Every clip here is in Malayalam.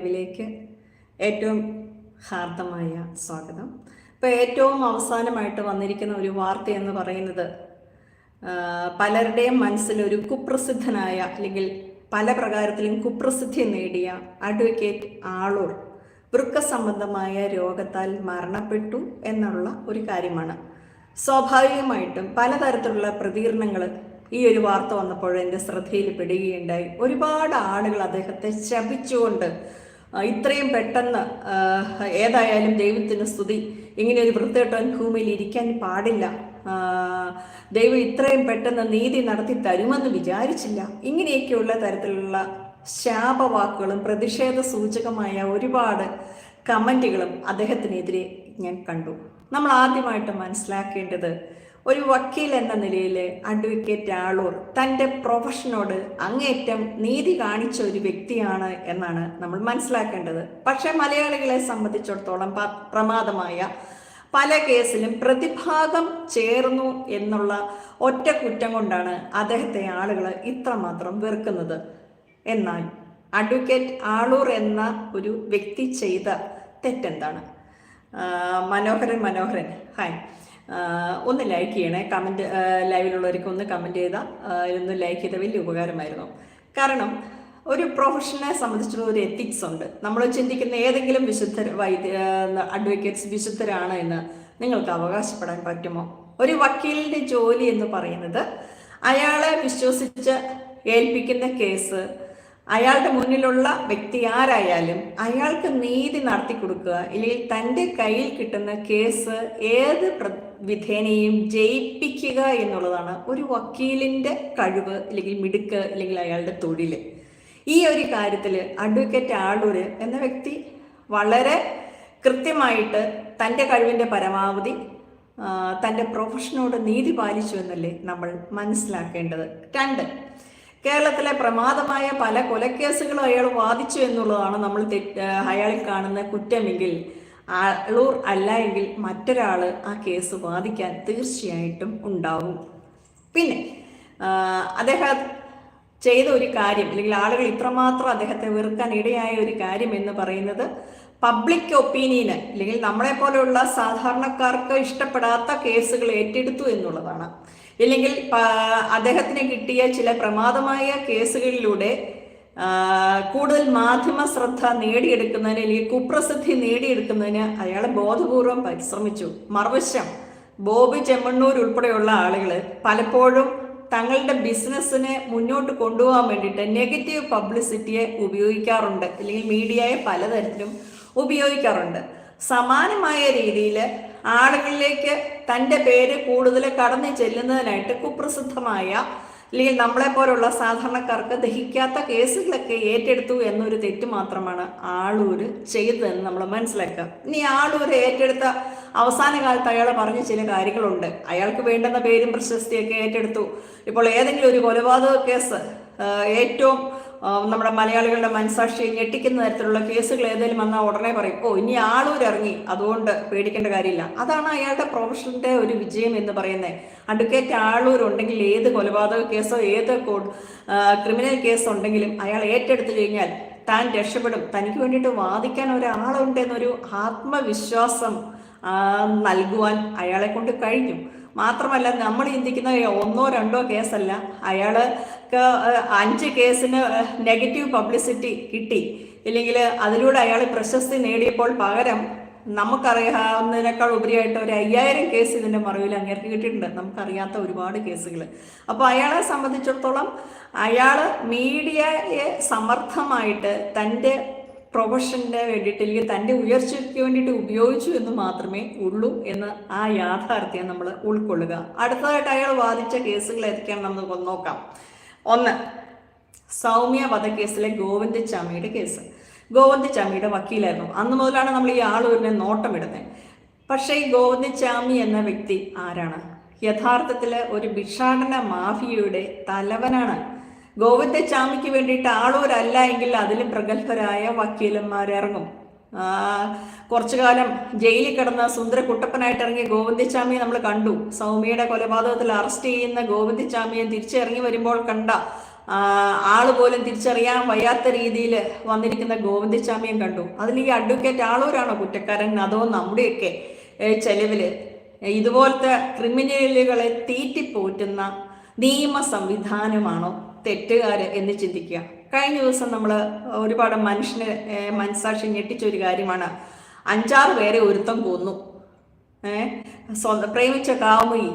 ലൈവിലേക്ക് ഏറ്റവും ഹാർദമായ സ്വാഗതം. ഇപ്പോൾ ഏറ്റവും അവസാനമായിട്ട് വന്നിരിക്കുന്ന ഒരു വാർത്ത എന്ന് പറയുന്നത് പലരുടെയും മനസ്സിൽ ഒരു കുപ്രസിദ്ധനായ അല്ലെങ്കിൽ പല പ്രകാരത്തിലും കുപ്രസിദ്ധി നേടിയ അഡ്വക്കേറ്റ് ആളൂർ വൃക്ക സംബന്ധമായ രോഗത്താൽ മരണപ്പെട്ടു എന്നുള്ള ഒരു കാര്യമാണ്. സ്വാഭാവികമായിട്ടും പലതരത്തിലുള്ള പ്രതികരണങ്ങൾ ഈ ഒരു വാർത്ത വന്നപ്പോൾ എന്റെ ശ്രദ്ധയിൽ പെടുകയുണ്ടായി ഒരുപാട് ആളുകൾ അദ്ദേഹത്തെ ശപിച്ചുകൊണ്ട് ഇത്രയും പെട്ടെന്ന് ഏതായാലും ദൈവത്തിന് സ്തുതി. ഇങ്ങനെ ഒരു വൃത്തികെട്ടവൻ ഭൂമിയിൽ ഇരിക്കാൻ പാടില്ല. ദൈവം ഇത്രയും പെട്ടെന്ന് നീതി നടത്തി തരുമെന്ന് വിചാരിച്ചില്ല. ഇങ്ങനെയൊക്കെയുള്ള തരത്തിലുള്ള ശാപവാക്കുകളും പ്രതിഷേധ സൂചകമായ ഒരുപാട് കമന്റുകളും അദ്ദേഹത്തിനെതിരെ ഞാൻ കണ്ടു. നമ്മൾ ആദ്യമായിട്ട് മനസ്സിലാക്കേണ്ടത് ഒരു വക്കീൽ എന്ന നിലയിൽ അഡ്വക്കേറ്റ് ആളൂർ തന്റെ പ്രൊഫഷനോട് അങ്ങേറ്റം നീതി കാണിച്ച ഒരു വ്യക്തിയാണ് എന്നാണ് നമ്മൾ മനസ്സിലാക്കേണ്ടത്. പക്ഷേ മലയാളികളെ സംബന്ധിച്ചിടത്തോളം പ്രമാദമായ പല കേസിലും പ്രതിഭാഗം ചേർന്നു എന്നുള്ള ഒറ്റ കുറ്റം കൊണ്ടാണ് അദ്ദേഹത്തെ ആളുകൾ ഇത്രമാത്രം വെറുക്കുന്നത്. എന്നാൽ അഡ്വക്കേറ്റ് ആളൂർ എന്ന ഒരു വ്യക്തി ചെയ്ത തെറ്റെന്താണ്? മനോഹരൻ മനോഹരൻ. ഹായ്. ഒന്ന് ലൈക്ക് ചെയ്യണേ. കമന്റ് ലൈവിലുള്ളവർക്ക് ഒന്ന് കമന്റ് ചെയ്താൽ ഒന്ന് ലൈക്ക് ചെയ്ത വലിയ ഉപകാരമായിരുന്നു. കാരണം ഒരു പ്രൊഫഷനെ സംബന്ധിച്ചുള്ള ഒരു എത്തിക്സ് ഉണ്ട്. നമ്മൾ ചിന്തിക്കുന്ന ഏതെങ്കിലും വിശുദ്ധ വൈദ്യ അഡ്വക്കേറ്റ്സ് വിശുദ്ധരാണ് എന്ന് നിങ്ങൾക്ക് അവകാശപ്പെടാൻ പറ്റുമോ? ഒരു വക്കീലിന്റെ ജോലി എന്ന് പറയുന്നത് അയാളെ വിശ്വസിച്ച് ഏൽപ്പിക്കുന്ന കേസ് അയാളുടെ മുന്നിലുള്ള വ്യക്തി ആരായാലും അയാൾക്ക് നീതി നടത്തി കൊടുക്കുക ഇല്ലെങ്കിൽ തന്റെ കയ്യിൽ കിട്ടുന്ന കേസ് ഏത് വിധേനയും ജയിപ്പിക്കുക എന്നുള്ളതാണ് ഒരു വക്കീലിന്റെ കഴിവ് അല്ലെങ്കിൽ മിടുക്ക് അല്ലെങ്കിൽ അയാളുടെ തൊഴിൽ ഈ ഒരു കാര്യത്തിൽ അഡ്വക്കേറ്റ് ആളൂര് എന്ന വ്യക്തി വളരെ കൃത്യമായിട്ട് തന്റെ കഴിവിന്റെ പരമാവധി തന്റെ പ്രൊഫഷനോട് നീതി പാലിച്ചു എന്നല്ലേ നമ്മൾ മനസ്സിലാക്കേണ്ടത്. രണ്ട് കേരളത്തിലെ പ്രമാദമായ പല കൊലക്കേസുകളും അയാൾ വാദിച്ചു എന്നുള്ളതാണ് നമ്മൾ അയാളിൽ കാണുന്ന കുറ്റമെങ്കിൽ ആളൂർ അല്ല എങ്കിൽ മറ്റൊരാൾ ആ കേസ് വാദിക്കാൻ തീർച്ചയായിട്ടും ഉണ്ടാവും. പിന്നെ അദ്ദേഹം ചെയ്ത ഒരു കാര്യം അല്ലെങ്കിൽ ആളുകൾ ഇത്രമാത്രം അദ്ദേഹത്തെ വെറുക്കാൻ ഇടയായ ഒരു കാര്യം എന്ന് പറയുന്നത് പബ്ലിക് ഒപ്പീനിയന് അല്ലെങ്കിൽ നമ്മളെ പോലെയുള്ള സാധാരണക്കാർക്ക് ഇഷ്ടപ്പെടാത്ത കേസുകൾ ഏറ്റെടുത്തു എന്നുള്ളതാണ്. ഇല്ലെങ്കിൽ അദ്ദേഹത്തിന് കിട്ടിയ ചില പ്രമാദമായ കേസുകളിലൂടെ കൂടുതൽ മാധ്യമ ശ്രദ്ധ നേടിയെടുക്കുന്നതിന് അല്ലെങ്കിൽ കുപ്രസിദ്ധി നേടിയെടുക്കുന്നതിന് അയാൾ ബോധപൂർവം പരിശ്രമിച്ചു. മറുവശം ബോബി ചെമ്മണ്ണൂർ ഉൾപ്പെടെയുള്ള ആളുകൾ പലപ്പോഴും തങ്ങളുടെ ബിസിനസ്സിനെ മുന്നോട്ട് കൊണ്ടുപോകാൻ വേണ്ടിയിട്ട് നെഗറ്റീവ് പബ്ലിസിറ്റിയെ ഉപയോഗിക്കാറുണ്ട്. അല്ലെങ്കിൽ മീഡിയയെ പലതരത്തിലും ഉപയോഗിക്കാറുണ്ട്. സമാനമായ രീതിയിൽ ആളുകളിലേക്ക് തന്റെ പേര് കൂടുതൽ കടന്നു ചെല്ലുന്നതിനായിട്ട് കുപ്രസിദ്ധമായ അല്ലെങ്കിൽ നമ്മളെ പോലുള്ള സാധാരണക്കാർക്ക് ദഹിക്കാത്ത കേസുകളൊക്കെ ഏറ്റെടുത്തു എന്നൊരു തെറ്റ് മാത്രമാണ് ആളൂര് ചെയ്തതെന്ന് നമ്മൾ മനസ്സിലാക്കുക. ഇനി ആളൂര് ഏറ്റെടുത്ത അവസാന കാലത്ത് അയാൾ പറഞ്ഞ ചില കാര്യങ്ങളുണ്ട്. അയാൾക്ക് വേണ്ടുന്ന പേരും പ്രശസ്തിയൊക്കെ ഏറ്റെടുത്തു. ഇപ്പോൾ ഏതെങ്കിലും ഒരു കൊലപാതക കേസ് ഏറ്റവും നമ്മുടെ മലയാളികളുടെ മനസാക്ഷിയെ ഞെട്ടിക്കുന്ന തരത്തിലുള്ള കേസുകൾ ഏതെങ്കിലും വന്നാൽ ഉടനെ പറയും. ഓ ഇനി ആളൂർ ഇറങ്ങി അതുകൊണ്ട് പേടിക്കേണ്ട കാര്യമില്ല. അതാണ് അയാളുടെ പ്രൊഫഷണലിന്റെ ഒരു വിജയം എന്ന് പറയുന്നത്. അഡ്വക്കേറ്റ് ആളൂർ ഉണ്ടെങ്കിൽ ഏത് കൊലപാതക കേസോ ഏത് ക്രിമിനൽ കേസ് ഉണ്ടെങ്കിലും അയാൾ ഏറ്റെടുത്തു കഴിഞ്ഞാൽ താൻ രക്ഷപ്പെടും. തനിക്ക് വേണ്ടിയിട്ട് വാദിക്കാൻ ഒരാളുണ്ടെന്നൊരു ആത്മവിശ്വാസം നൽകുവാൻ അയാളെ കൊണ്ട് കഴിഞ്ഞു. മാത്രമല്ല നമ്മൾ ചിന്തിക്കുന്ന ഒന്നോ രണ്ടോ കേസല്ല. അയാൾക്ക് അഞ്ച് കേസിന് നെഗറ്റീവ് പബ്ലിസിറ്റി കിട്ടി. ഇല്ലെങ്കിൽ അതിലൂടെ അയാൾ പ്രശസ്തി നേടിയപ്പോൾ പകരം നമുക്കറിയാവുന്നതിനേക്കാൾ ഉപരിയായിട്ട് ഒരു അയ്യായിരം കേസ് ഇതിന്റെ മറവിൽ അങ്ങേർക്ക് കിട്ടിയിട്ടുണ്ട്. നമുക്കറിയാത്ത ഒരുപാട് കേസുകൾ അപ്പോൾ അയാളെ സംബന്ധിച്ചിടത്തോളം അയാൾ മീഡിയയെ സമർത്ഥമായിട്ട് തന്റെ പ്രൊഫഷന്റെ വേണ്ടിയിട്ട് അല്ലെങ്കിൽ തന്റെ ഉയർച്ചയ്ക്ക് വേണ്ടിയിട്ട് ഉപയോഗിച്ചു എന്ന് മാത്രമേ ഉള്ളൂ എന്ന് ആ യാഥാർത്ഥ്യം നമ്മൾ ഉൾക്കൊള്ളുക. അടുത്തതായിട്ട് അയാൾ വാദിച്ച കേസുകൾ ഏതൊക്കെയാണ് നമുക്ക് നോക്കാം. ഒന്ന് സൗമ്യ വധക്കേസിലെ ഗോവിന്ദച്ചാമിയുടെ കേസ്. ഗോവിന്ദച്ചാമിയുടെ വക്കീലായിരുന്നു. അന്ന് മുതലാണ് നമ്മൾ ഈ ആളൂരിനെ നോട്ടമിടുന്നത്. പക്ഷേ ഈ ഗോവിന്ദച്ചാമി എന്ന വ്യക്തി ആരാണ്? യഥാർത്ഥത്തിൽ ഒരു ഭിക്ഷാടന മാഫിയയുടെ തലവനാണ്. ഗോവിന്ദച്ചാമിക്ക് വേണ്ടിയിട്ട് ആളൂരല്ല എങ്കിൽ അതിലും പ്രഗത്ഭരായ വക്കീലന്മാരിറങ്ങും ആ, കുറച്ചു കാലം ജയിലിൽ കിടന്ന സുന്ദര കുട്ടപ്പനായിട്ട് ഇറങ്ങിയ ഗോവിന്ദച്ചാമിയെ നമ്മൾ കണ്ടു. സൗമ്യയുടെ കൊലപാതകത്തിൽ അറസ്റ്റ് ചെയ്യുന്ന ഗോവിന്ദച്ചാമിയെ തിരിച്ചിറങ്ങി വരുമ്പോൾ കണ്ട ആൾ പോലും തിരിച്ചറിയാൻ വയ്യാത്ത രീതിയിൽ വന്നിരിക്കുന്ന ഗോവിന്ദച്ചാമിയും കണ്ടു. അതിൽ ഈ അഡ്വക്കേറ്റ് ആളൂരാണോ കുറ്റക്കാരൻ? അതോ നമ്മുടെയൊക്കെ ചെലവിൽ ഇതുപോലത്തെ ക്രിമിനലുകളെ തീറ്റിപ്പോറ്റുന്ന നിയമ സംവിധാനമാണോ തെറ്റുകാര് എന്ന് ചിന്തിക്കുക. കഴിഞ്ഞ ദിവസം നമ്മൾ ഒരുപാട് മനുഷ്യന് മനസാക്ഷി ഞെട്ടിച്ച ഒരു കാര്യമാണ്. അഞ്ചാറ് പേരെ ഒരുത്തം കൊന്നു. ഏഹ് പ്രേമിച്ച കാമുകി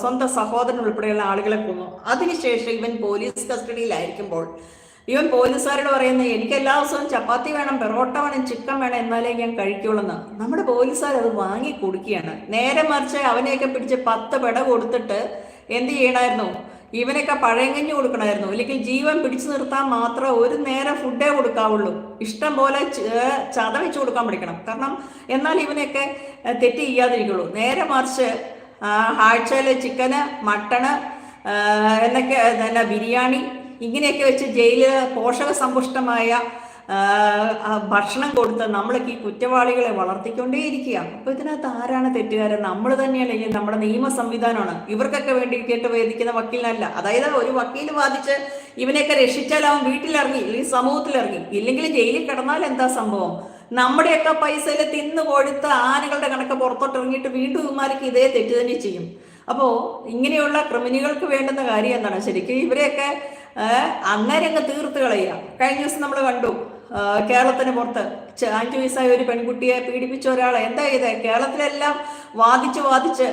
സ്വന്തം സഹോദരൻ ഉൾപ്പെടെയുള്ള ആളുകളെ കൊന്നു. അതിനുശേഷം ഇവൻ പോലീസ് കസ്റ്റഡിയിലായിരിക്കുമ്പോൾ ഇവൻ പോലീസുകാരോട് പറയുന്നത് എനിക്ക് എല്ലാ ദിവസവും ചപ്പാത്തി വേണം പെറോട്ട വേണം ചിക്കൻ വേണം എന്നാലേ ഞാൻ കഴിക്കുള്ളൂ നമ്മുടെ പോലീസുകാർ അത് വാങ്ങി കൊടുക്കുകയാണ് നേരെ മറിച്ച് അവനെയൊക്കെ പിടിച്ച് പത്ത് പെട കൊടുത്തിട്ട് എന്ത് ചെയ്യണമായിരുന്നു ഇവനൊക്കെ പഴയങ്ങഞ്ഞു കൊടുക്കണമായിരുന്നു. അല്ലെങ്കിൽ ജീവൻ പിടിച്ചു നിർത്താൻ മാത്രം ഒരു നേരം ഫുഡേ കൊടുക്കാവുള്ളൂ. ഇഷ്ടം പോലെ ചത വെച്ച് കൊടുക്കാൻ പഠിക്കണം. കാരണം എന്നാൽ ഇവനെയൊക്കെ തെറ്റ് ചെയ്യാതിരിക്കുള്ളൂ. നേരെ മറിച്ച് ആഴ്ചയിൽ ചിക്കന് മട്ടണ് എന്നൊക്കെ ബിരിയാണി ഇങ്ങനെയൊക്കെ വെച്ച് ജയിലിൽ പോഷക സമ്പുഷ്ടമായ ഭക്ഷണം കൊടുത്ത് നമ്മളൊക്കെ ഈ കുറ്റവാളികളെ വളർത്തിക്കൊണ്ടേയിരിക്കുക. അപ്പോൾ ഇതിനകത്ത് ആരാണ് തെറ്റുകാരൻ? നമ്മൾ തന്നെയല്ലെങ്കിൽ നമ്മുടെ നിയമ സംവിധാനമാണ്. ഇവർക്കൊക്കെ വേണ്ടി കേട്ട് വേദിക്കുന്ന വക്കീലിനല്ല. അതായത് ഒരു വക്കീൽ വാദിച്ച് ഇവനെയൊക്കെ രക്ഷിച്ചാൽ അവൻ വീട്ടിലിറങ്ങി അല്ലെങ്കിൽ സമൂഹത്തിലിറങ്ങി ഇല്ലെങ്കിൽ ജയിലിൽ കിടന്നാൽ എന്താ സംഭവം? നമ്മുടെയൊക്കെ പൈസയിൽ തിന്നു കൊഴുത്ത ആനകളുടെ കണക്ക് പുറത്തോട്ട് ഇറങ്ങിയിട്ട് വീണ്ടും ഇവന്മാർക്ക് ഇതേ തെറ്റ് തന്നെ ചെയ്യും. അപ്പോൾ ഇങ്ങനെയുള്ള ക്രിമിനുകൾക്ക് വേണ്ടുന്ന കാര്യം എന്താണ്? ശരിക്കും ഇവരെയൊക്കെ അന്നേരം അങ്ങ് തീർത്ത് കളയുക. കഴിഞ്ഞ ദിവസം നമ്മൾ കണ്ടു കേരളത്തിന് പുറത്ത്. അഞ്ചു വയസ്സായ ഒരു പെൺകുട്ടിയെ പീഡിപ്പിച്ച ഒരാളെ. എന്താ ചെയ്ത് കേരളത്തിലെല്ലാം വാദിച്ച് വാദിച്ച്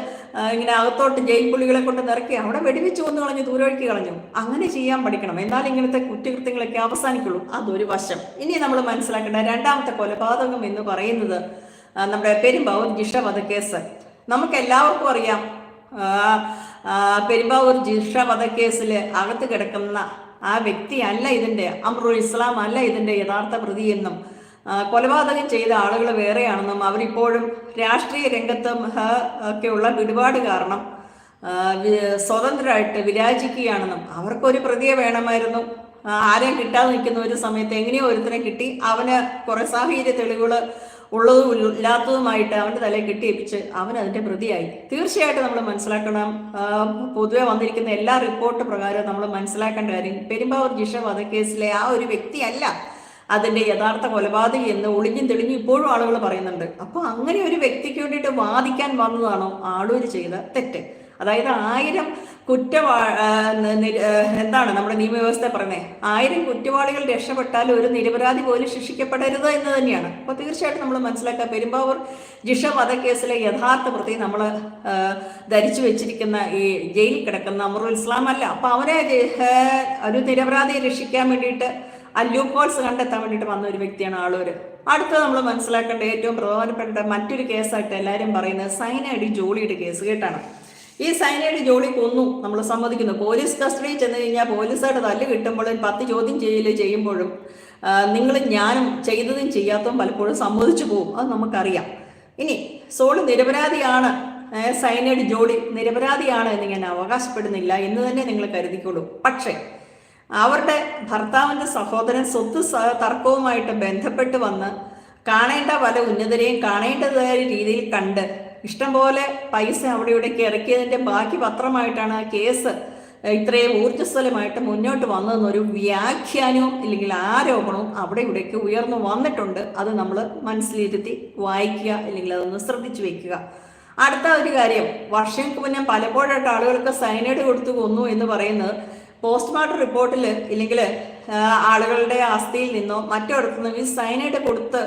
ഇങ്ങനെ അകത്തോട്ട് ജയിൽ പുള്ളികളെ കൊണ്ട് നിറക്കി അവിടെ വെടിവെച്ച് കൊന്നു കളഞ്ഞു ദൂരവഴിക്ക് കളഞ്ഞു. അങ്ങനെ ചെയ്യാൻ പഠിക്കണം. എന്നാൽ ഇങ്ങനത്തെ കുറ്റകൃത്യങ്ങളൊക്കെ അവസാനിക്കുള്ളൂ. അതൊരു വശം. ഇനി നമ്മൾ മനസ്സിലാക്കേണ്ട രണ്ടാമത്തെ കൊലപാതകം എന്ന് പറയുന്നത് നമ്മുടെ പെരുമ്പാവൂർ ജിഷ വധക്കേസ് നമുക്ക് എല്ലാവർക്കും അറിയാം പെരുമ്പാവൂർ ജിഷ കേസിൽ അകത്ത് കിടക്കുന്ന ആ വ്യക്തി അല്ല ഇതിന്റെ അമ്രുൽ ഇസ്ലാം അല്ല ഇതിന്റെ യഥാർത്ഥ പ്രതിയെന്നും കൊലപാതകം ചെയ്ത ആളുകൾ വേറെയാണെന്നും അവരിപ്പോഴും രാഷ്ട്രീയ രംഗത്തും ഒക്കെയുള്ള പിടിപാട് കാരണം സ്വതന്ത്രമായിട്ട് വിരാജിക്കുകയാണെന്നും അവർക്കൊരു പ്രതിയെ വേണമായിരുന്നു. ആരെയും കിട്ടാതെ നിൽക്കുന്ന ഒരു സമയത്ത് എങ്ങനെയോ ഒരുത്തനെ കിട്ടി. അവന് കുറേ സാഹചര്യ തെളിവുകൾ ഉള്ളതും ഇല്ലാത്തതുമായിട്ട് അവന്റെ തലയിൽ കെട്ടിയേപ്പിച്ച് അവൻ അതിന്റെ പ്രതിയായി. തീർച്ചയായിട്ടും നമ്മൾ മനസ്സിലാക്കണം. പൊതുവെ വന്നിരിക്കുന്ന എല്ലാ റിപ്പോർട്ട് പ്രകാരം നമ്മൾ മനസ്സിലാക്കേണ്ട കാര്യം പെരുമ്പാവൂർ ജിഷ വധക്കേസിലെ ആ ഒരു വ്യക്തിയല്ല അതിന്റെ യഥാർത്ഥ കൊലപാതകി എന്ന് ഒളിഞ്ഞും തെളിഞ്ഞും ഇപ്പോഴും ആളുകൾ പറയുന്നുണ്ട്. അപ്പോൾ അങ്ങനെ ഒരു വ്യക്തിക്ക് വേണ്ടിയിട്ട് വാദിക്കാൻ വന്നതാണോ ആളൂർ ചെയ്ത തെറ്റ്? അതായത് ആയിരം കുറ്റവാ എന്താണ് നമ്മുടെ നിയമവ്യവസ്ഥ പറയുന്നത് ആയിരം കുറ്റവാളികൾ രക്ഷപ്പെട്ടാൽ ഒരു നിരപരാധി പോലും ശിക്ഷിക്കപ്പെടരുത് എന്ന് തന്നെയാണ്. അപ്പോൾ തീർച്ചയായിട്ടും നമ്മൾ മനസ്സിലാക്കുക പെരുമ്പാവൂർ ജിഷ വധക്കേസിലെ യഥാർത്ഥ പ്രതി നമ്മൾ ധരിച്ചു വെച്ചിരിക്കുന്ന ഈ ജയിലിൽ കിടക്കുന്ന അമറുൽ ഇസ്ലാം അല്ല. അപ്പോൾ അവരെ ഒരു നിരപരാധിയെ രക്ഷിക്കാൻ വേണ്ടിയിട്ട് ആ ലൂപ്പ് ഹോൾസ് കണ്ടെത്താൻ വേണ്ടിയിട്ട് വന്ന ഒരു വ്യക്തിയാണ് ആളൂർ അടുത്ത നമ്മൾ മനസ്സിലാക്കേണ്ട ഏറ്റവും പ്രധാനപ്പെട്ട മറ്റൊരു കേസായിട്ട് എല്ലാവരും പറയുന്നത് സൈനടി ജോളിയുടെ കേസ് കേട്ടാണ്. ഈ സൈനയുടെ ജോളി കൊന്നു നമ്മൾ സമ്മതിക്കുന്നു. പോലീസ് കസ്റ്റഡിയിൽ ചെന്ന് കഴിഞ്ഞാൽ പോലീസുകാരുടെ തല്ല് കിട്ടുമ്പോഴും പത്ത് ചോദ്യം ചെയ്യൽ ചെയ്യുമ്പോഴും നിങ്ങൾ ഞാനും ചെയ്തതും ചെയ്യാത്തതും പലപ്പോഴും സമ്മതിച്ചു പോകും. അത് നമുക്കറിയാം. ഇനി സോൾ നിരപരാധിയാണ് സൈനൈഡ് ജോളി നിരപരാധിയാണ് എന്ന് ഞാൻ അവകാശപ്പെടുന്നില്ല എന്ന് തന്നെ നിങ്ങൾ കരുതിക്കോളൂ. പക്ഷേ അവരുടെ ഭർത്താവിന്റെ സഹോദരൻ സ്വത്ത് തർക്കവുമായിട്ട് ബന്ധപ്പെട്ട് വന്ന് കാണേണ്ട പല ഉന്നതരെയും കാണേണ്ടതായ രീതിയിൽ കണ്ട് ഇഷ്ടംപോലെ പൈസ അവിടെ ഇവിടേക്ക് ഇറക്കിയതിന്റെ ബാക്കി പത്രമായിട്ടാണ് ആ കേസ് ഇത്രയും ഊർജസ്വലമായിട്ട് മുന്നോട്ട് വന്നതെന്നൊരു വ്യാഖ്യാനവും അല്ലെങ്കിൽ ആരോപണവും അവിടെ ഇവിടേക്ക് ഉയർന്നു വന്നിട്ടുണ്ട്. അത് നമ്മൾ മനസ്സിലിരുത്തി വായിക്കുക അല്ലെങ്കിൽ അതൊന്ന് ശ്രദ്ധിച്ചു വെക്കുക. അടുത്ത ഒരു കാര്യം വർഷങ്ങൾക്ക് മുന്നേ പലപ്പോഴായിട്ട് ആളുകൾക്ക് സൈനൈഡ് കൊടുത്തു കൊന്നു എന്ന് പറയുന്നത് പോസ്റ്റ്മോർട്ടം റിപ്പോർട്ടിൽ ഇല്ലെങ്കിൽ ആളുകളുടെ അസ്ഥിയിൽ നിന്നോ മറ്റൊരിടത്തുനിന്നോ ഈ സൈനൈഡ് കൊടുത്ത്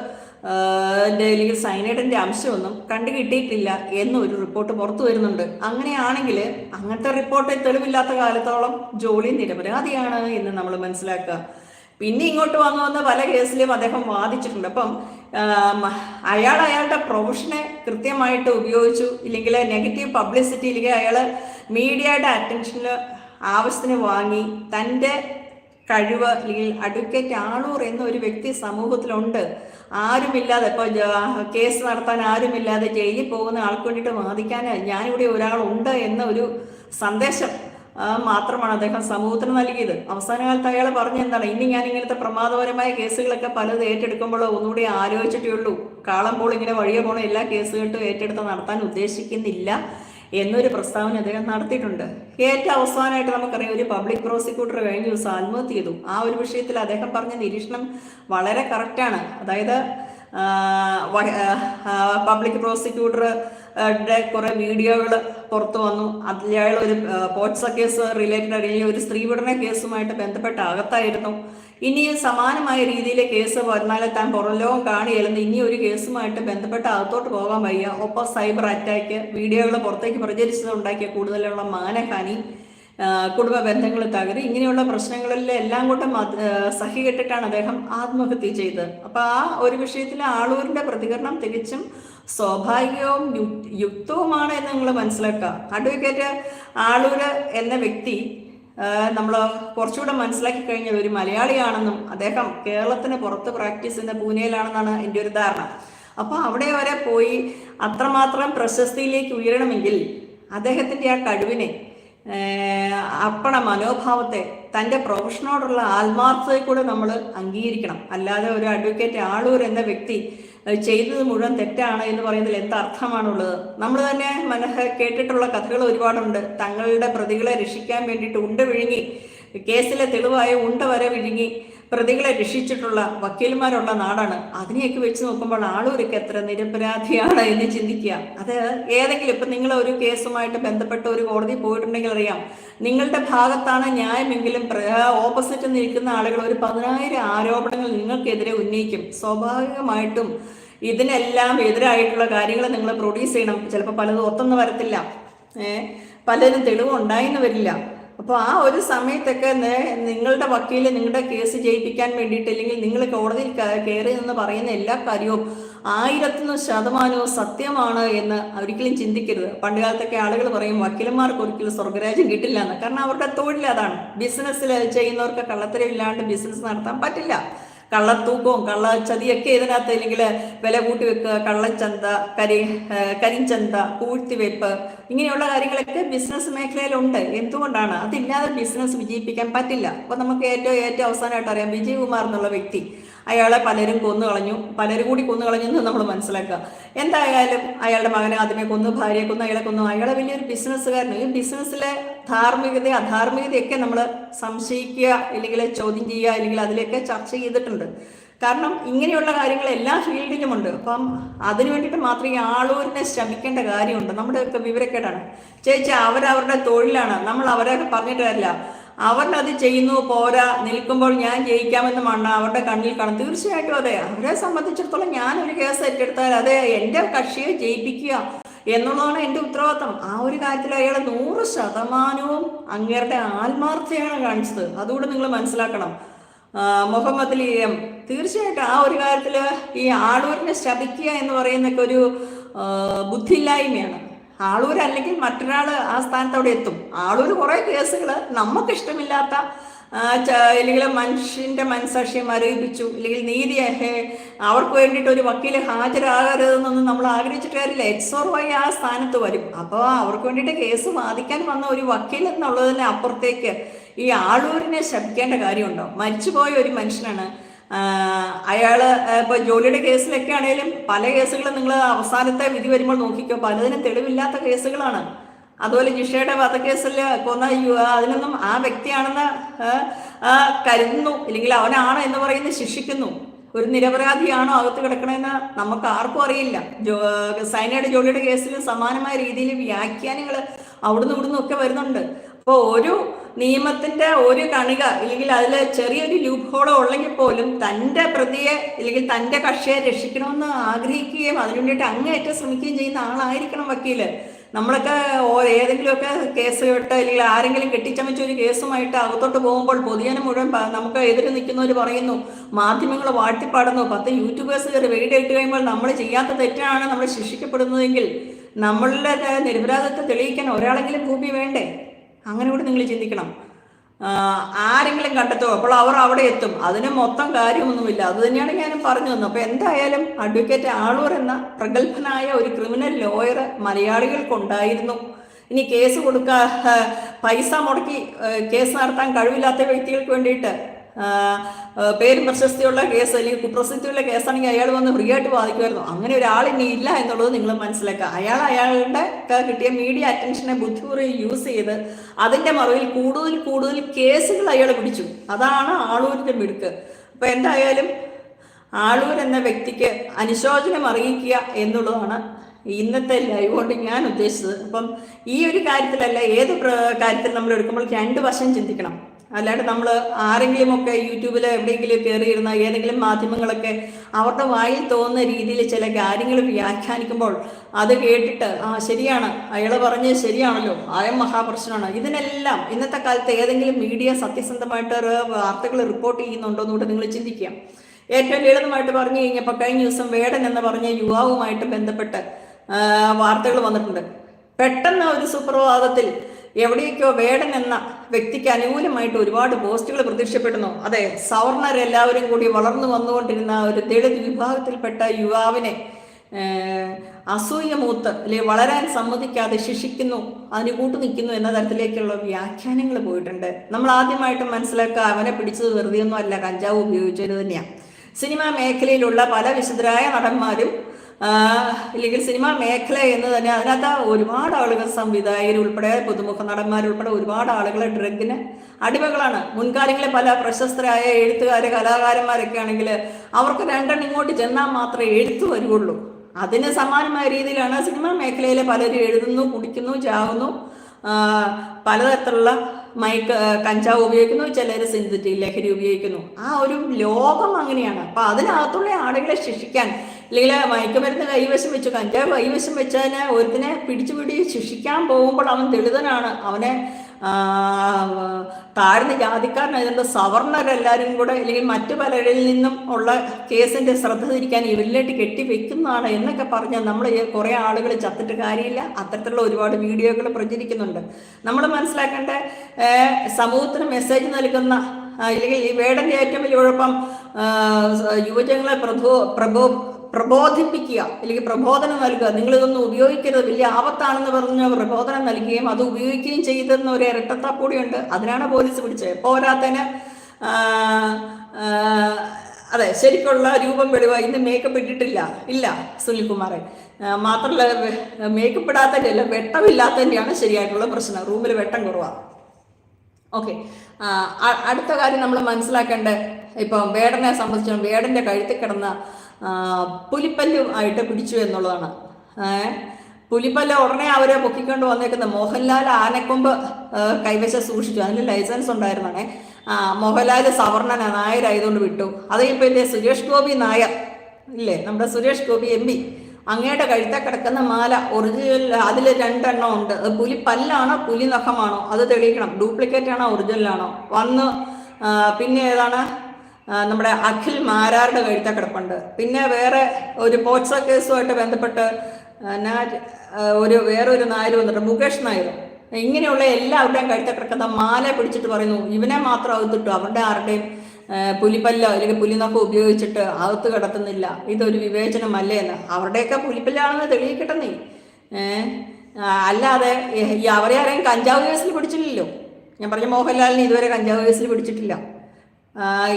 അല്ലെങ്കിൽ സൈനൈഡിന്റെ അംശമൊന്നും കണ്ടു കിട്ടിയിട്ടില്ല എന്നൊരു റിപ്പോർട്ട് പുറത്തു വരുന്നുണ്ട്. അങ്ങനെയാണെങ്കിൽ അങ്ങനത്തെ റിപ്പോർട്ട് തെളിവില്ലാത്ത കാലത്തോളം ജോളി നിരപരാധിയാണ് എന്ന് നമ്മൾ മനസ്സിലാക്കുക. പിന്നെ ഇങ്ങോട്ട് വന്നു വന്ന പല കേസിലും അദ്ദേഹം വാദിച്ചിട്ടുണ്ട്. അപ്പം അയാൾ അയാളുടെ പ്രൊഫഷനെ കൃത്യമായിട്ട് ഉപയോഗിച്ചു. ഇല്ലെങ്കിൽ നെഗറ്റീവ് പബ്ലിസിറ്റി ഇല്ലെങ്കിൽ അയാൾ മീഡിയയുടെ അറ്റൻഷന് ആവശ്യത്തിന് വാങ്ങി. തന്റെ കഴിവ് അല്ലെങ്കിൽ അഡ്വക്കേറ്റ് ആളൂർ എന്ന ഒരു വ്യക്തി സമൂഹത്തിലുണ്ട്. ആരുമില്ലാതെ ഇപ്പോൾ കേസ് നടത്താൻ ആരുമില്ലാതെ ജയിലിൽ പോകുന്ന ആൾക്ക് വേണ്ടിയിട്ട് വാദിക്കാൻ ഞാനിവിടെ ഒരാളുണ്ട് എന്ന ഒരു സന്ദേശം മാത്രമാണ് അദ്ദേഹം സമൂഹത്തിന് നൽകിയത്. അവസാന കാലത്ത് അയാൾ പറഞ്ഞ എന്താണ്? ഇനി ഞാൻ ഇങ്ങനത്തെ പ്രമാദപരമായ കേസുകളൊക്കെ പലത് ഏറ്റെടുക്കുമ്പോഴോ ഒന്നുകൂടി ആലോചിച്ചിട്ടേ ഉള്ളൂ. കാളം പോൾ ഇങ്ങനെ വഴിയെ പോണ എല്ലാ കേസുകെട്ടും ഏറ്റെടുത്ത് നടത്താൻ ഉദ്ദേശിക്കുന്നില്ല. എന്നൊരു പ്രസ്താവന അദ്ദേഹം നടത്തിയിട്ടുണ്ട്. ഏറ്റവും അവസാനമായിട്ട് നമുക്കറിയാം ഒരു പബ്ലിക് പ്രോസിക്യൂട്ടർ കഴിഞ്ഞ ദിവസം ആത്മഹത്യ ചെയ്തു. ആ ഒരു വിഷയത്തിൽ അദ്ദേഹം പറഞ്ഞ നിരീക്ഷണം വളരെ കറക്റ്റാണ് അതായത് പബ്ലിക് പ്രോസിക്യൂട്ടർ കുറെ വീഡിയോകൾ പുറത്തു വന്നു. അതിൽ അയാൾ ഒരു പോറ്റ്സ കേസ് റിലേറ്റഡ് അല്ലെങ്കിൽ ഒരു സ്ത്രീപീഡന കേസുമായിട്ട് ബന്ധപ്പെട്ട അകത്തായിരുന്നു. ഇനി സമാനമായ രീതിയിൽ കേസ് വന്നാൽ താൻ പുറംലോകം കാണിയല്ലെന്ന് ഇനി ഒരു കേസുമായിട്ട് ബന്ധപ്പെട്ട് അകത്തോട്ട് പോകാൻ വയ്യ. ഒപ്പം സൈബർ അറ്റാക്ക് വീഡിയോകൾ പുറത്തേക്ക് പ്രചരിച്ചത് ഉണ്ടാക്കിയ കൂടുതലുള്ള മാനഹാനി കുടുംബ ബന്ധങ്ങൾ തകരി. ഇങ്ങനെയുള്ള പ്രശ്നങ്ങളിൽ എല്ലാം കൊണ്ടും സഹികെട്ടിട്ടാണ് അദ്ദേഹം ആത്മഹത്യ ചെയ്തത്. അപ്പോൾ ആ ഒരു വിഷയത്തിൽ ആളൂരിന്റെ പ്രതികരണം തികച്ചും സ്വാഭാവികവും യുക്തവുമാണ് എന്ന് നിങ്ങൾ മനസ്സിലാക്കുക. അഡ്വക്കേറ്റ് ആളൂര് എന്ന വ്യക്തി നമ്മൾ കുറച്ചുകൂടെ മനസ്സിലാക്കി കഴിഞ്ഞ ഒരു മലയാളിയാണെന്നും അദ്ദേഹം കേരളത്തിന് പുറത്ത് പ്രാക്ടീസ് ചെയ്യുന്ന പൂനെയിലാണെന്നാണ് എന്റെ ഒരു ധാരണ. അപ്പോൾ അവിടെ വരെ പോയി അത്രമാത്രം പ്രശസ്തിയിലേക്ക് ഉയരണമെങ്കിൽ അദ്ദേഹത്തിന്റെ ആ കഴിവിനെ അർപ്പണ മനോഭാവത്തെ തന്റെ പ്രൊഫഷനോടുള്ള ആത്മാർത്ഥതയെ കൂടെ നമ്മൾ അംഗീകരിക്കണം. അല്ലാതെ ഒരു അഡ്വക്കേറ്റ് ആളൂർ എന്ന വ്യക്തി ചെയ്തത് മുഴുവൻ തെറ്റാണ് എന്ന് പറയുന്നതിൽ എന്ത് അർത്ഥമാണുള്ളത്? നമ്മൾ തന്നെ മനഃ കേട്ടിട്ടുള്ള കഥകൾ ഒരുപാടുണ്ട്. തങ്ങളുടെ പ്രതികളെ രക്ഷിക്കാൻ വേണ്ടിയിട്ട് ഉണ്ട വിഴുങ്ങി കേസിലെ തെളിവായ ഉണ്ട വരെ വിഴുങ്ങി പ്രതികളെ രക്ഷിച്ചിട്ടുള്ള വക്കീൽമാരുള്ള നാടാണ്. അതിനെയൊക്കെ വെച്ച് നോക്കുമ്പോൾ ആളൂരൊക്കെ എത്ര നിരപരാധിയാണ് എന്ന് ചിന്തിക്കുക. അത് ഏതെങ്കിലും ഇപ്പം നിങ്ങൾ ഒരു കേസുമായിട്ട് ബന്ധപ്പെട്ട് ഒരു കോടതി പോയിട്ടുണ്ടെങ്കിൽ അറിയാം. നിങ്ങളുടെ ഭാഗത്താണ് ന്യായമെങ്കിലും ഓപ്പോസിറ്റ് നിൽക്കുന്ന ആളുകൾ ഒരു പതിനായിരം ആരോപണങ്ങൾ നിങ്ങൾക്കെതിരെ ഉന്നയിക്കും. സ്വാഭാവികമായിട്ടും ഇതിനെല്ലാം എതിരായിട്ടുള്ള കാര്യങ്ങൾ നിങ്ങൾ പ്രൊഡ്യൂസ് ചെയ്യണം. ചിലപ്പോൾ പലതും ഒത്തൊന്നും വരത്തില്ല. ഏഹ് പലരും തെളിവ് ഉണ്ടായിന്ന് വരില്ല. അപ്പോൾ ആ ഒരു സമയത്തൊക്കെ നിങ്ങളുടെ വക്കീൽ നിങ്ങളുടെ കേസ് ജയിപ്പിക്കാൻ വേണ്ടിയിട്ട് അല്ലെങ്കിൽ നിങ്ങൾ കോടതിയിൽ കയറി എന്ന് പറയുന്ന എല്ലാ കാര്യവും ആയിരത്തിന് ശതമാനവും സത്യമാണ് എന്ന് ഒരിക്കലും ചിന്തിക്കരുത്. പണ്ട് കാലത്തൊക്കെ ആളുകൾ പറയും വക്കീലന്മാർക്ക് ഒരിക്കലും സ്വർഗരാജ്യം കിട്ടില്ല എന്ന്. കാരണം അവരുടെ തൊഴിൽ അതാണ്. ബിസിനസ്സിൽ ചെയ്യുന്നവർക്ക് കള്ളത്തരമില്ലാണ്ട് ബിസിനസ് നടത്താൻ പറ്റില്ല. കള്ളത്തൂക്കവും കള്ളച്ചതിയൊക്കെ ഇതിനകത്ത് അല്ലെങ്കിൽ വില കൂട്ടി വെക്കുക കള്ളച്ചന്ത കരി കരിഞ്ചന്ത കൂഴ്ത്തിവെപ്പ് ഇങ്ങനെയുള്ള കാര്യങ്ങളൊക്കെ ബിസിനസ് മേഖലയിലുണ്ട്. എന്തുകൊണ്ടാണ്? അതില്ലാതെ ബിസിനസ് വിജയിപ്പിക്കാൻ പറ്റില്ല. അപ്പോൾ നമുക്ക് ഏറ്റവും ഏറ്റവും അവസാനമായിട്ട് അറിയാം വിജയകുമാർ എന്നുള്ള വ്യക്തി. അയാളെ പലരും കൊന്നു കളഞ്ഞു. പലരും കൂടി കൊന്നു കളഞ്ഞു എന്ന് നമ്മൾ മനസ്സിലാക്കുക. എന്തായാലും അയാളുടെ മകനെ ആദ്യമേ കൊന്നു ഭാര്യയെ കൊന്നു അയാളെ കൊന്നു. അയാളെ വലിയൊരു ബിസിനസ്സുകാരൻ ഈ ബിസിനസ്സിലെ ധാർമ്മികത അധാർമ്മികതയൊക്കെ നമ്മൾ സംശയിക്കുക അല്ലെങ്കിൽ ചോദ്യം ചെയ്യുക അല്ലെങ്കിൽ അതിലൊക്കെ ചർച്ച ചെയ്തിട്ടുണ്ട്. കാരണം ഇങ്ങനെയുള്ള കാര്യങ്ങൾ എല്ലാ ഫീൽഡിലുമുണ്ട്. അപ്പം അതിനു വേണ്ടിയിട്ട് മാത്രം ആളൂരിനെ ശ്രമിക്കേണ്ട കാര്യമുണ്ട്. നമ്മുടെയൊക്കെ വിവരക്കേടാണ്. ചേച്ചി അവരവരുടെ തൊഴിലാണ്. നമ്മൾ അവരെ പറഞ്ഞിട്ട് കാര്യമില്ല അവരത് ചെയ്യുന്നു പോരാ നിൽക്കുമ്പോൾ ഞാൻ ജയിക്കാമെന്ന് മണ്ണ അവരുടെ കണ്ണിൽ കാണും. തീർച്ചയായിട്ടും അതെ. അവരെ സംബന്ധിച്ചിടത്തോളം ഞാൻ ഒരു കേസ് ഏറ്റെടുത്താൽ അതെ എന്റെ കക്ഷിയെ ജയിപ്പിക്കുക എന്നുള്ളതാണ് എന്റെ ഉത്തരവാദിത്തം. ആ ഒരു കാര്യത്തിൽ അയാൾ നൂറ് ശതമാനവും അങ്ങേരുടെ ആത്മാർത്ഥയാണ് കാണിച്ചത്. അതുകൂടെ നിങ്ങൾ മനസ്സിലാക്കണം. മുഹമ്മദ് അലി എം. തീർച്ചയായിട്ടും ആ ഒരു കാര്യത്തിൽ ഈ ആളൂരിനെ ശപിക്കുക എന്ന് പറയുന്നൊക്കെ ഒരു ബുദ്ധിയില്ലായ്മയാണ്. ആളൂർ അല്ലെങ്കിൽ മറ്റൊരാൾ ആ സ്ഥാനത്ത് അവിടെ എത്തും. ആളൂർ കുറേ കേസുകൾ നമുക്ക് ഇഷ്ടമില്ലാത്ത അല്ലെങ്കിൽ മനുഷ്യന്റെ മനസാക്ഷിയെ മരവിപ്പിച്ചു അല്ലെങ്കിൽ നീതി അവർക്ക് വേണ്ടിയിട്ട് ഒരു വക്കീൽ ഹാജരാകരുതെന്നൊന്നും നമ്മൾ ആഗ്രഹിച്ചിട്ട് കാര്യമില്ല. ഓർ വൈ ആ സ്ഥാനത്ത് വരും. അപ്പോൾ അവർക്ക് വേണ്ടിയിട്ട് കേസ് വാദിക്കാൻ വന്ന ഒരു വക്കീൽ എന്നുള്ളതിന് അപ്പുറത്തേക്ക് ഈ ആളൂരിനെ ശപിക്കേണ്ട കാര്യമുണ്ടോ? മരിച്ചുപോയ ഒരു മനുഷ്യനാണ് അയാൾ ഇപ്പോൾ ജോലിയുടെ കേസിലൊക്കെ ആണെങ്കിലും പല കേസുകളും നിങ്ങൾ അവസാനത്തെ വിധി വരുമ്പോൾ നോക്കിക്കോ. പലതിന് തെളിവില്ലാത്ത കേസുകളാണ്. അതുപോലെ ജിഷയുടെ വധക്കേസിൽ കൊന്ന അതിനൊന്നും ആ വ്യക്തിയാണെന്ന് കരുതുന്നു. ഇല്ലെങ്കിൽ അവനാണ് എന്ന് പറയുന്നത് ശിക്ഷിക്കുന്നു. ഒരു നിരപരാധിയാണോ അകത്ത് കിടക്കണമെന്ന് നമുക്ക് ആർക്കും അറിയില്ല. സൈനയുടെ ജോലിയുടെ കേസിൽ സമാനമായ രീതിയിൽ വ്യാഖ്യാനങ്ങൾ അവിടുന്ന് ഇവിടുന്ന് ഒക്കെ വരുന്നുണ്ട്. അപ്പോൾ ഒരു നിയമത്തിന്റെ ഒരു കണിക അല്ലെങ്കിൽ അതിൽ ചെറിയൊരു ലൂപ്പ് ഹോളോ ഉള്ളെങ്കിൽ പോലും തന്റെ പ്രതിയെ അല്ലെങ്കിൽ തന്റെ കക്ഷിയെ രക്ഷിക്കണമെന്ന് ആഗ്രഹിക്കുകയും അതിനു വേണ്ടിയിട്ട് അങ്ങേയറ്റം ശ്രമിക്കുകയും ചെയ്യുന്ന ആളായിരിക്കണം വക്കീൽ. നമ്മളൊക്കെ ഏതെങ്കിലുമൊക്കെ കേസ് കേട്ട് അല്ലെങ്കിൽ ആരെങ്കിലും കെട്ടിച്ചമച്ച ഒരു കേസുമായിട്ട് അകത്തോട്ട് പോകുമ്പോൾ പൊതുജനം മുഴുവൻ നമുക്ക് എതിര് നിൽക്കുന്നവർ പറയുന്നു മാധ്യമങ്ങൾ വാഴ്ത്തിപ്പാടുന്നു പത്ത് യൂട്യൂബേഴ്സ് കയറി വീഡിയോ ഇട്ട് കഴിയുമ്പോൾ നമ്മൾ ചെയ്യാത്ത തെറ്റാണ് നമ്മൾ ശിക്ഷിക്കപ്പെടുന്നതെങ്കിൽ നമ്മളുടെ നിരപരാധത്തെ തെളിയിക്കാൻ ഒരാളെങ്കിലും ഭൂമി വേണ്ടേ? അങ്ങനെ കൂടി നിങ്ങൾ ചിന്തിക്കണം ആരെങ്കിലും കണ്ടെത്തുമോ അപ്പോൾ അവർ അവിടെ എത്തും. അതിന് മൊത്തം കാര്യമൊന്നുമില്ല. അത് തന്നെയാണ് ഞാനും പറഞ്ഞു തന്നത് അപ്പോൾ എന്തായാലും അഡ്വക്കേറ്റ് ആളൂർ എന്ന പ്രഗത്ഭനായ ഒരു ക്രിമിനൽ ലോയർ മലയാളികൾക്കുണ്ടായിരുന്നു. ഇനി കേസ് കൊടുക്കാ പൈസ മുടക്കി കേസ് നടത്താൻ കഴിവില്ലാത്ത വ്യക്തികൾക്ക് വേണ്ടിയിട്ട് പേരും പ്രശസ്തിയുള്ള കേസ് അല്ലെങ്കിൽ കുപ്രസിദ്ധിയുള്ള കേസാണെങ്കിൽ അയാൾ വന്ന് ഫ്രീ ആയിട്ട് വാദിക്കുമായിരുന്നു. അങ്ങനെ ഒരാൾ ഇനി ഇല്ല എന്നുള്ളത് നിങ്ങൾ മനസ്സിലാക്കുക. അയാൾ അയാളുടെ കിട്ടിയ മീഡിയ അറ്റൻഷനെ ബുദ്ധിപൂർവം യൂസ് ചെയ്ത് അതിന്റെ മറവിൽ കൂടുതൽ കൂടുതൽ കേസുകൾ അയാൾ പിടിച്ചു. അതാണ് ആളൂരിന്റെ മിടുക്ക്. അപ്പൊ എന്തായാലും ആളൂർ എന്ന വ്യക്തിക്ക് അനുശോചനം അറിയിക്കുക എന്നുള്ളതാണ് ഇന്നത്തെ ലൈവ് കൊണ്ട് ഞാൻ ഉദ്ദേശിച്ചത്. അപ്പം ഈ ഒരു കാര്യത്തിലല്ല ഏത് കാര്യത്തിൽ നമ്മൾ എടുക്കുമ്പോൾ രണ്ട് വശം ചിന്തിക്കണം. അല്ലാണ്ട് നമ്മൾ ആരെങ്കിലും ഒക്കെ യൂട്യൂബിൽ എവിടെയെങ്കിലും കയറിയിരുന്ന ഏതെങ്കിലും മാധ്യമങ്ങളൊക്കെ അവരുടെ വായിൽ തോന്നുന്ന രീതിയിൽ ചില കാര്യങ്ങൾ വ്യാഖ്യാനിക്കുമ്പോൾ അത് കേട്ടിട്ട് ആ ശരിയാണ്. അയാൾ പറഞ്ഞത് ശരിയാണല്ലോ. ആയം മഹാപ്രശ്നമാണ് ഇതിനെല്ലാം ഇന്നത്തെ കാലത്ത് ഏതെങ്കിലും മീഡിയ സത്യസന്ധമായിട്ട് വാർത്തകൾ റിപ്പോർട്ട് ചെയ്യുന്നുണ്ടോ എന്നുകൂടെ നിങ്ങൾ ചിന്തിക്കുക. ഏറ്റവും ലളിതമായിട്ട് പറഞ്ഞു കഴിഞ്ഞപ്പോൾ കഴിഞ്ഞ ദിവസം വേടൻ എന്ന് പറഞ്ഞ യുവാവുമായിട്ട് ബന്ധപ്പെട്ട് വാർത്തകൾ വന്നിട്ടുണ്ട്. പെട്ടെന്ന് ഒരു സുപ്രഭാതത്തിൽ എവിടെയൊക്കെയോ വേടൻ എന്ന വ്യക്തിക്ക് അനുകൂലമായിട്ട് ഒരുപാട് പോസ്റ്റുകൾ പ്രത്യക്ഷപ്പെടുന്നു. അതെ സവർണരെല്ലാവരും കൂടി വളർന്നു വന്നുകൊണ്ടിരുന്ന ഒരു ദളിത് വിഭാഗത്തിൽപ്പെട്ട യുവാവിനെ അസൂയ മൂത്ത് അല്ലെങ്കിൽ വളരാൻ സമ്മതിക്കാതെ ശിക്ഷിക്കുന്നു അതിന് കൂട്ടു നിൽക്കുന്നു എന്ന തരത്തിലേക്കുള്ള വ്യാഖ്യാനങ്ങൾ പോയിട്ടുണ്ട്. നമ്മൾ ആദ്യമായിട്ട് മനസ്സിലാക്കുക അവനെ പിടിച്ചത് വെറുതെ ഒന്നും അല്ല കഞ്ചാവ് ഉപയോഗിച്ചത് തന്നെയാണ് സിനിമാ മേഖലയിലുള്ള പല വിശുദ്ധരായ നടന്മാരും ആ, അല്ലെങ്കിൽ സിനിമാ മേഖല എന്ന് തന്നെ അതിനകത്ത് ഒരുപാട് ആളുകൾ സംവിധായകർ ഉൾപ്പെടെ പുതുമുഖ നടന്മാരുൾപ്പെടെ ഒരുപാട് ആളുകൾ ഡ്രഗിന് അടിമകളാണ്. മുൻകാലങ്ങളിൽ പല പ്രശസ്തരായ എഴുത്തുകാര് കലാകാരന്മാരൊക്കെ ആണെങ്കിൽ അവർക്ക് രണ്ടെണ്ണം ഇങ്ങോട്ട് ചെന്നാൽ മാത്രമേ എഴുത്ത് വരുള്ളൂ അതിന് സമാനമായ രീതിയിലാണ് സിനിമാ മേഖലയിലെ പലരും എഴുതുന്നു കുടിക്കുന്നു ചാവുന്നു. പലതരത്തിലുള്ള മയക്ക് കഞ്ചാവ് ഉപയോഗിക്കുന്നു ചിലർ സിന്തറ്റിക് ലഹരി ഉപയോഗിക്കുന്നു. ആ ഒരു ലോകം അങ്ങനെയാണ്. അപ്പൊ അതിനകത്തുള്ള ആളുകളെ ശിക്ഷിക്കാൻ അല്ലെങ്കിൽ മയക്കുമരുന്ന് കൈവശം വെച്ചു കഞ്ചാവ് കൈവശം വെച്ചതിനെ ഒരുത്തിനെ പിടിച്ചു പിടി ശിക്ഷിക്കാൻ പോകുമ്പോൾ അവൻ ദളിതനാണ്. അവനെ താഴ്ന്ന ജാതിക്കാരനായതുകൊണ്ട് സവർണരെല്ലാവരും കൂടെ അല്ലെങ്കിൽ മറ്റു പലരിൽ നിന്നും ഉള്ള കേസിന്റെ ശ്രദ്ധ തിരിക്കാൻ ഇവരിലേക്ക് കെട്ടിവെക്കുന്നതാണ് എന്നൊക്കെ പറഞ്ഞ് നമ്മൾ കുറേ ആളുകൾ ചത്തിട്ട് കാര്യമില്ല. അത്തരത്തിലുള്ള ഒരുപാട് വീഡിയോകൾ പ്രചരിക്കുന്നുണ്ട്. നമ്മൾ മനസ്സിലാക്കേണ്ട സമൂഹത്തിന് മെസ്സേജ് നൽകുന്ന അല്ലെങ്കിൽ ഈ വേടന്റെ ഏറ്റവും വലിയ കുഴപ്പം യുവജനങ്ങളെ പ്രഭോ പ്രബോ പ്രബോധിപ്പിക്കുക അല്ലെങ്കിൽ പ്രബോധനം നൽകുക. നിങ്ങൾ ഇതൊന്നും ഉപയോഗിക്കരുത്. വലിയ ആപത്താണെന്ന് പറഞ്ഞ് പ്രബോധനം നൽകുകയും അത് ഉപയോഗിക്കുകയും ചെയ്തെന്ന ഒരു ഇരട്ടത്താപ്പൂടിയുണ്ട് അതിനാണ് പോലീസ് പിടിച്ചത്. ആ, അതെ ശരിക്കുള്ള രൂപം വെളിവ ഇന്ന് മേക്കപ്പ് ഇട്ടിട്ടില്ല. ഇല്ല സുനിൽകുമാറെ. മാത്രമല്ല മേക്കപ്പ് ഇടാത്തതിന്റെ അല്ല വെട്ടമില്ലാത്തതിന്റെയാണ് ശരിയായിട്ടുള്ള പ്രശ്നം. റൂമിൽ വെട്ടം കുറവാണ് ഓക്കെ അടുത്ത കാര്യം നമ്മൾ മനസ്സിലാക്കേണ്ട ഇപ്പം വേടനെ സംബന്ധിച്ചും വേടന്റെ കഴുത്തിൽ കിടന്ന പുലിപ്പല്ലും ആയിട്ട് പിടിച്ചു എന്നുള്ളതാണ്. പുലിപ്പല്ല ഉടനെ അവരെ പൊക്കിക്കൊണ്ട് വന്നേക്കുന്ന. മോഹൻലാൽ ആനക്കൊമ്പ് കൈവശം സൂക്ഷിച്ചു. അതിന് ലൈസൻസ് ഉണ്ടായിരുന്നാണേ മോഹൻലാൽ സവർണന നായരായതുകൊണ്ട് വിട്ടു. അത് ഇല്ലേ സുരേഷ് ഗോപി നായർ ഇല്ലേ? നമ്മുടെ സുരേഷ് ഗോപി എം പി. അങ്ങയുടെ കഴുത്ത കിടക്കുന്ന മാല ഒറിജിനൽ അതിൽ രണ്ടെണ്ണം ഉണ്ട്. അത് പുലി പല്ലാണോ പുലി നഖമാണോ അത് തെളിയിക്കണം. ഡ്യൂപ്ലിക്കേറ്റ് ആണോ ഒറിജിനൽ ആണോ? വന്ന് പിന്നെ ഏതാണ്? നമ്മുടെ അഖിൽ മാരാരുടെ കഴുത്ത കിടപ്പുണ്ട്. പിന്നെ വേറെ ഒരു പോക്സോ കേസുമായിട്ട് ബന്ധപ്പെട്ട് ഒരു വേറൊരു നായർ വന്നിട്ട് മുകേഷ് നായർ. ഇങ്ങനെയുള്ള എല്ലാവരുടെയും കഴുത്ത കിടക്കുന്ന മാല പിടിച്ചിട്ട് പറയുന്നു ഇവനെ മാത്രം അകത്തിട്ടു അവരുടെ ആരുടെയും പുലിപ്പല്ലോ അല്ലെങ്കിൽ പുലിനൊക്കെ ഉപയോഗിച്ചിട്ട് അകത്ത് കിടത്തുന്നില്ല. ഇതൊരു വിവേചനമല്ലേ എന്ന്. അവരുടെയൊക്കെ പുലിപ്പല്ലാണെന്ന് തെളിയിക്കട്ടെ നീ. അല്ലാതെ അവരെ ആരെയും കഞ്ചാവ് കേസിൽ പിടിച്ചില്ലല്ലോ. ഞാൻ പറഞ്ഞ മോഹൻലാലിനെ ഇതുവരെ കഞ്ചാവ് കേസിൽ പിടിച്ചിട്ടില്ല.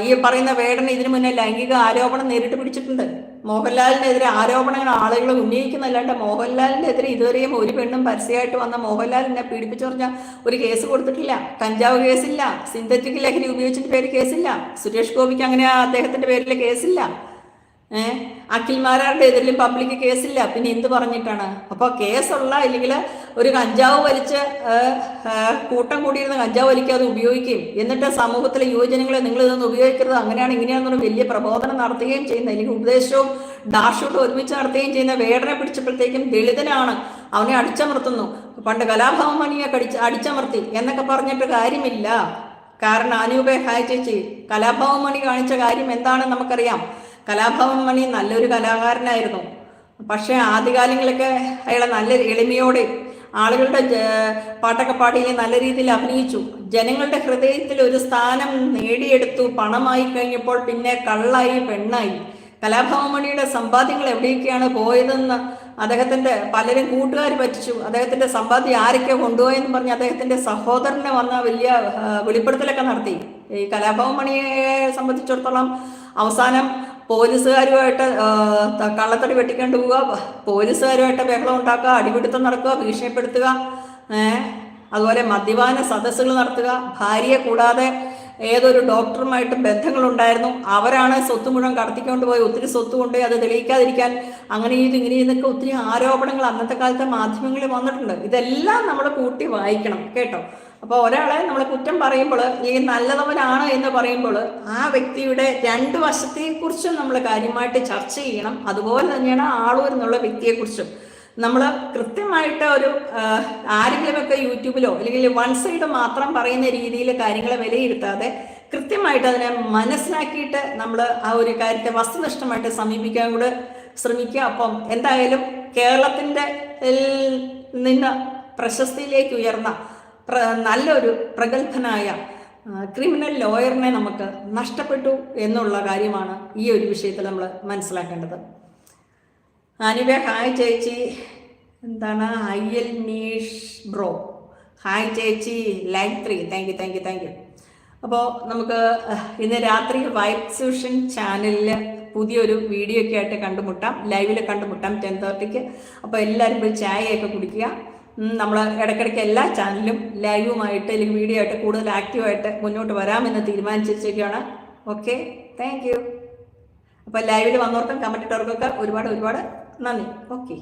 ഈ പറയുന്ന വേടന ഇതിനു മുന്നേ ലൈംഗിക ആരോപണം നേരിട്ട് പിടിച്ചിട്ടുണ്ട്. മോഹൻലാലിനെതിരെ ആരോപണങ്ങൾ ആളുകൾ ഉന്നയിക്കുന്നല്ലാണ്ട് മോഹൻലാലിനെതിരെ ഇതുവരെയും ഒരു പെണ്ണും പരസ്യമായിട്ട് വന്ന മോഹൻലാലിനെ പീഡിപ്പിച്ചു പറഞ്ഞ ഒരു കേസ് കൊടുത്തിട്ടില്ല. കഞ്ചാവ് കേസില്ല. സിന്തറ്റിക് ലഹരി ഉപയോഗിച്ചിട്ട് പേര് കേസില്ല. സുരേഷ് ഗോപിക്ക് അങ്ങനെ അദ്ദേഹത്തിന്റെ പേരിൽ കേസില്ല. ഏഹ് അഖിൽമാരുടെ എതിരിലും പബ്ലിക് കേസില്ല. പിന്നെ എന്ത് പറഞ്ഞിട്ടാണ്? അപ്പോൾ കേസുള്ള ഇല്ലെങ്കിൽ ഒരു കഞ്ചാവ് വലിച്ച് കൂട്ടം കൂടിയിരുന്ന കഞ്ചാവ് വലിക്കാതെ ഉപയോഗിക്കുകയും എന്നിട്ട് സമൂഹത്തിലെ യുവജനങ്ങളെ നിങ്ങൾ ഇതൊന്നും ഉപയോഗിക്കരുത്. അങ്ങനെയാണ് ഇങ്ങനെയാണെന്നുള്ള വലിയ പ്രബോധനം നടത്തുകയും ചെയ്യുന്ന അല്ലെങ്കിൽ ഉപദേശവും ഡാഷൂട്ടും ഒരുമിച്ച് നടത്തുകയും ചെയ്യുന്ന വേടനെ പിടിച്ചപ്പോഴത്തേക്കും ദളിതനാണ് അവനെ അടിച്ചമർത്തുന്നു. പണ്ട് കലാഭവൻ മണിയെ കടിച്ച് അടിച്ചമർത്തി എന്നൊക്കെ പറഞ്ഞിട്ട് കാര്യമില്ല. കാരണം അനൂപേ ഹായ് ചേച്ചി കലാഭവൻ മണി കാണിച്ച കാര്യം എന്താണെന്ന് നമുക്കറിയാം. കലാഭവൻ മണി നല്ലൊരു കലാകാരനായിരുന്നു. പക്ഷേ ആദ്യകാലങ്ങളിലൊക്കെ അയാളെ നല്ല എളിമയോടെ ആളുകളുടെ പാട്ടൊക്കെ പാടി നല്ല രീതിയിൽ അഭിനയിച്ചു. ജനങ്ങളുടെ ഹൃദയത്തിൽ ഒരു സ്ഥാനം നേടിയെടുത്തു. പണമായി കഴിഞ്ഞപ്പോൾ പിന്നെ കള്ളായി പെണ്ണായി. കലാഭവൻ മണിയുടെ സമ്പാദ്യങ്ങൾ എവിടെയൊക്കെയാണ് പോയതെന്ന് അദ്ദേഹത്തിന്റെ പലരും കൂട്ടുകാർ പറ്റിച്ചു. അദ്ദേഹത്തിന്റെ സമ്പാദ്യം ആരൊക്കെ കൊണ്ടുപോയെന്ന് പറഞ്ഞ് അദ്ദേഹത്തിന്റെ സഹോദരനെ വന്ന വലിയ വെളിപ്പെടുത്തലൊക്കെ നടത്തി. ഈ കലാഭവൻ മണിയെ സംബന്ധിച്ചിടത്തോളം അവസാനം പോലീസുകാരുമായിട്ട് കള്ളത്തടി വെട്ടിക്കൊണ്ട് പോവുക പോലീസുകാരുമായിട്ട് ബഹളം ഉണ്ടാക്കുക അടിപിടുത്തം നടക്കുക ഭീഷണിപ്പെടുത്തുക അതുപോലെ മദ്യപാന സദസ്സുകൾ നടത്തുക ഭാര്യയെ കൂടാതെ ഏതൊരു ഡോക്ടറുമായിട്ട് ബന്ധങ്ങളുണ്ടായിരുന്നു അവരാണ് സ്വത്ത് മുഴുവൻ കടത്തിക്കൊണ്ട് പോയി ഒത്തിരി സ്വത്ത് കൊണ്ടുപോയി അത് തെളിയിക്കാതിരിക്കാൻ അങ്ങനെ ഇത് ഇങ്ങനെ ഇതൊക്കെ ഒത്തിരി ആരോപണങ്ങൾ അന്നത്തെ കാലത്തെ മാധ്യമങ്ങളിൽ വന്നിട്ടുണ്ട്. ഇതെല്ലാം നമ്മൾ കൂട്ടി വായിക്കണം കേട്ടോ? അപ്പോൾ ഒരാളെ നമ്മൾ കുറ്റം പറയുമ്പോൾ ഈ നല്ലതവനാണ് എന്ന് പറയുമ്പോൾ ആ വ്യക്തിയുടെ രണ്ട് വശത്തെക്കുറിച്ചും നമ്മൾ കാര്യമായിട്ട് ചർച്ച ചെയ്യണം. അതുപോലെ തന്നെയാണ് ആളൂർ എന്നുള്ള വ്യക്തിയെക്കുറിച്ചും. നമ്മൾ കൃത്യമായിട്ട് ഒരു ആരെങ്കിലുമൊക്കെ യൂട്യൂബിലോ അല്ലെങ്കിൽ വൺ സൈഡ് മാത്രം പറയുന്ന രീതിയിൽ കാര്യങ്ങളെ വിലയിരുത്താതെ കൃത്യമായിട്ട് അതിനെ മനസ്സിലാക്കിയിട്ട് നമ്മൾ ആ ഒരു കാര്യത്തെ വസ്തുനിഷ്ഠമായിട്ട് സമീപിക്കാൻ കൂടെ ശ്രമിക്കുക. അപ്പം എന്തായാലും കേരളത്തിന്റെ നിന്ന് പ്രശസ്തിയിലേക്ക് ഉയർന്ന നല്ലൊരു പ്രഗത്ഭനായ ക്രിമിനൽ ലോയറിനെ നമുക്ക് നഷ്ടപ്പെട്ടു എന്നുള്ള കാര്യമാണ് ഈ ഒരു വിഷയത്തിൽ നമ്മൾ മനസ്സിലാക്കേണ്ടത്. അനിവേ ഹായ് ചേച്ചി. എന്താണ്? L niche bro. ഹായ് ചേച്ചി. Line three thank you thank you thank you അപ്പോൾ നമുക്ക് ഇന്ന് രാത്രി വൈബ് സൂഷൻ ചാനലിൽ പുതിയൊരു വീഡിയോ ഒക്കെ ആയിട്ട് കണ്ടുമുട്ടാം. ലൈവിൽ കണ്ടുമുട്ടാം ടെൻ തേർട്ടിക്ക്. അപ്പോൾ എല്ലാവരും പോയി ചായയൊക്കെ കുടിക്കുക. നമ്മൾ ഇടയ്ക്കിടയ്ക്ക് എല്ലാ ചാനലും ലൈവുമായിട്ട് അല്ലെങ്കിൽ വീഡിയോ ആയിട്ട് കൂടുതൽ ആക്റ്റീവായിട്ട് മുന്നോട്ട് വരാമെന്ന് തീരുമാനിച്ചിരിക്കുകയാണ്. ഓക്കെ താങ്ക് യു അപ്പോൾ ലൈവിൽ വന്നവർക്കും കമന്റ് ഇട്ടവർക്കൊക്കെ ഒരുപാട് ഒരുപാട് നന്ദി. ഓക്കെ